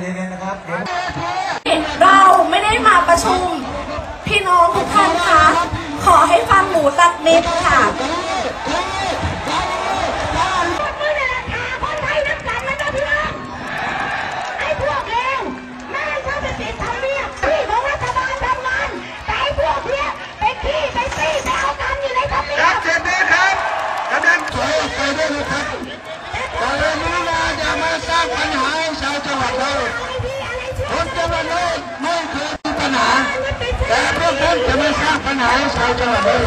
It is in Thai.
เย็นๆนะครับ เราไม่ได้มาประชุม พี่น้องทุกท่านคะขอให้ฟังหนูสักนิดค่ะ Anak saya.